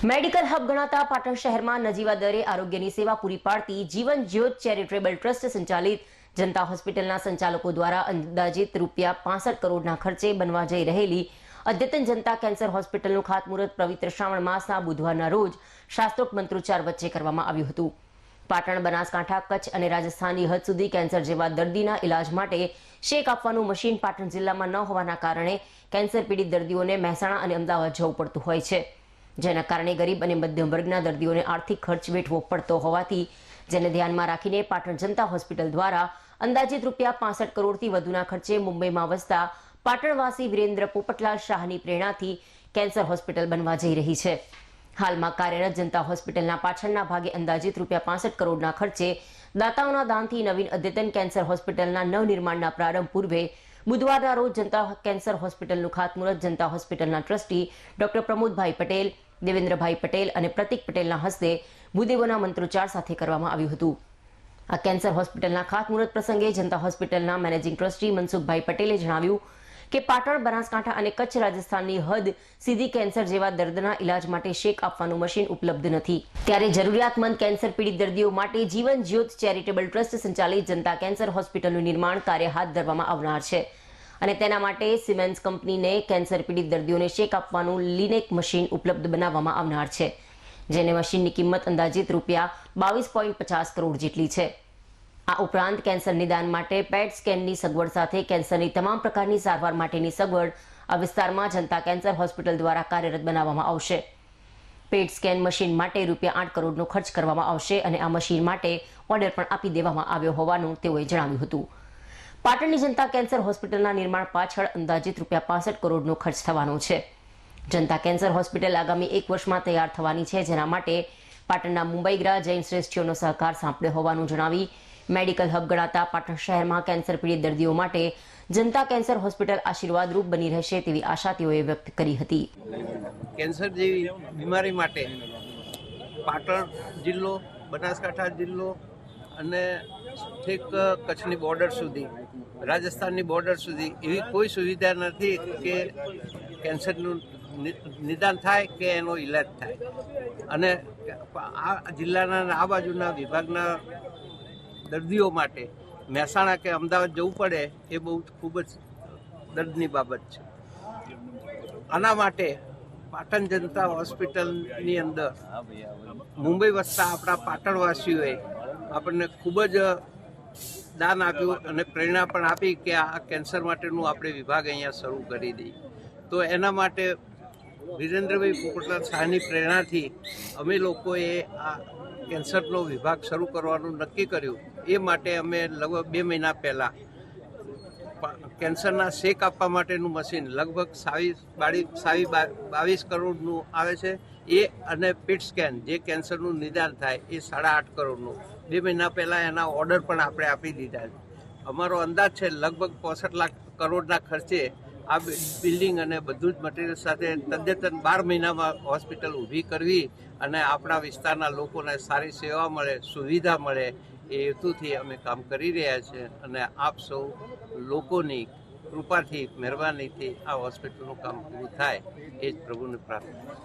Medical hub ગણાતા પાટણ શહેરમાં નજીવા દરે આરોગ્યની સેવા પૂરી પાડતી જીવન જ્યોત ચેરિટેબલ ટ્રસ્ટ સંચાલિત જનતા હોસ્પિટલના સંચાલકો દ્વારા અંદાજિત રૂપિયા પાસઠ કરોડના ખર્ચે બનવા જઈ રહેલી અદ્યતન જનતા કેન્સર હોસ્પિટલનું ખાતમુહૂર્ત પવિત્ર શ્રાવણ માસના બુધવારના રોજ શાસ્ત્રોક્ત મંત્રોચ્ચાર વચ્ચે કરવામાં આવ્યું હતું. પાટણ, બનાસકાંઠા, કચ્છ અને રાજસ્થાનની હદ સુધી કેન્સર જેવા દર્દીના ઇલાજ માટે શેક આપવાનું મશીન પાટણ જિલ્લામાં ન હોવાના કારણે કેન્સર પીડિત દર્દીઓને મહેસાણા અને અમદાવાદ જવું પડતું હોય છે. જેના કારણે ગરીબ અને મધ્યમ વર્ગના દર્દીઓને આર્થિક ખર્ચ વેઠવો પડતો હોવાથી, જેને ધ્યાનમાં રાખીને પાટણ જનતા હોસ્પિટલ દ્વારા અંદાજિત રૂપિયા પાસઠ કરોડથી વધુના ખર્ચે મુંબઈમાં વસતા પાટણવાસી વિરેન્દ્ર પોપટલાલ શાહની પ્રેરણાથી કેન્સર હોસ્પિટલ બનવા જઈ રહી છે. હાલમાં કાર્યરત જનતા હોસ્પિટલના પાછળના ભાગે અંદાજિત રૂપિયા પાસઠ કરોડના ખર્ચે દાતાઓના દાનથી નવીન અદ્યતન કેન્સર હોસ્પિટલના નવનિર્માણના પ્રારંભ પૂર્વે બુધવારના રોજ જનતા કેન્સર હોસ્પિટલનું ખાતમુહૂર્ત, જનતા હોસ્પિટલના ટ્રસ્ટી ડોક્ટર પ્રમોદભાઈ પટેલ, દેવેન્દ્રભાઈ પટેલ અને પ્રતિક પટેલના હસ્તે ભૂદેવોના મંત્રોચ્ચાર સાથે કરવામાં આવ્યું હતું. આ કેન્સર હોસ્પિટલના ખાતમુહૂર્ત પ્રસંગે જનતા હોસ્પિટલના મેનેજિંગ ટ્રસ્ટી મનસુખભાઈ પટેલે જણાવ્યું કે પાટણ, બનાસકાંઠા અને કચ્છ રાજસ્થાનની હદ સીધી કેન્સર જેવા દર્દના ઇલાજ માટે શેક આપવાનું મશીન ઉપલબ્ધ નથી. ત્યારે જરૂરિયાતમંદ કેન્સર પીડિત દર્દીઓ માટે જીવન જ્યોત ચેરિટેબલ ટ્રસ્ટ સંચાલિત જનતા કેન્સર હોસ્પિટલનું નિર્માણ કાર્ય હાથ ધરવામાં આવનાર છે. અને તેના માટે સિમેન્સ કંપનીને કેન્સર પીડિત દર્દીઓને શેક આપવાનું લિનેક મશીન ઉપલબ્ધ બનાવવામાં આવનાર છે, જેને મશીનની કિંમત અંદાજિત રૂપિયા બાવીસ પોઈન્ટ પચાસ કરોડ જેટલી છે. આ ઉપરાંત કેન્સર નિદાન માટે પેટ સ્કેનની સગવડ સાથે કેન્સરની તમામ પ્રકારની સારવાર માટેની સગવડ આ વિસ્તારમાં જનતા કેન્સર હોસ્પિટલ દ્વારા કાર્યરત બનાવવામાં આવશે. પેટ સ્કેન મશીન માટે રૂપિયા આઠ કરોડનો ખર્ચ કરવામાં આવશે અને આ મશીન માટે ઓર્ડર પણ આપી દેવામાં આવ્યો હોવાનું તેઓએ જણાવ્યું હતું. પાટણની જનતા કેન્સર હોસ્પિટલના નિર્માણ પાછળ અંદાજિત રૂપિયા પાસઠ કરોડનો ખર્ચ થવાનો છે. જનતા કેન્સર હોસ્પિટલ આગામી એક વર્ષમાં તૈયાર થવાની છે, જેના માટે પાટણના મુંબઈગ્રા જૈન શ્રેષ્ઠીઓનો સહકાર સાંપડ્યો હોવાનું જણાવી મેડિકલ હબ ગણાતા પાટણ શહેરમાં કેન્સર પીડિત દર્દીઓ માટે જનતા કેન્સર હોસ્પિટલ આશીર્વાદરૂપ બની રહેશે તેવી આશા તેઓએ વ્યક્ત કરી હતી. કેન્સર જેવી બીમારી માટે પાટણ જિલ્લો, બનાસકાંઠા જિલ્લો અને ઠીક કચ્છની બોર્ડર સુધી, રાજસ્થાનની બોર્ડર સુધી એવી કોઈ સુવિધા નથી કે કેન્સરનું નિદાન થાય કે એનો ઈલાજ થાય. અને આ જિલ્લાના આ બાજુના વિભાગના દર્દીઓ માટે મહેસાણા કે અમદાવાદ જવું પડે એ બહુ ખૂબ જ દર્દની બાબત છે. આના માટે પાટણ જનતા હોસ્પિટલની અંદર મુંબઈ વસતા આપણા પાટણવાસીઓએ આપણને ખૂબ જ દાન આપ્યું અને પ્રેરણા પણ આપી કે આ કેન્સર માટેનું આપણે વિભાગ અહીંયા શરૂ કરી દઈએ. તો એના માટે વિરેન્દ્રભાઈ પોપટલાલ શાહની પ્રેરણાથી અમે લોકોએ આ કેન્સરનો વિભાગ શરૂ કરવાનું નક્કી કર્યું. એ માટે અમે લગભગ બે મહિના પહેલાં કેન્સરના શેક આપવા માટેનું મશીન લગભગ સાવી બાળી, સાવી બાવીસ કરોડનું આવે છે. એ અને પીટ સ્કેન જે કેન્સરનું નિદાન થાય એ સાડા આઠ કરોડનું. બે મહિના પહેલાં એના ઓર્ડર પણ આપણે આપી દીધા છે. અમારો અંદાજ છે લગભગ પોસઠ લાખ કરોડના ખર્ચે આ બિલ્ડિંગ અને બધું જ મટીરિયલ સાથે તદ્દન બાર મહિનામાં હોસ્પિટલ ઊભી કરવી અને આપણા વિસ્તારના લોકોને સારી સેવા મળે, સુવિધા મળે એ હેતુથી અમે કામ કરી રહ્યા છીએ અને આપ સૌ લોકોની કૃપાથી, મહેરબાનીથી આ હોસ્પિટલનું કામ પૂરું થાય એ જ પ્રભુને પ્રાર્થના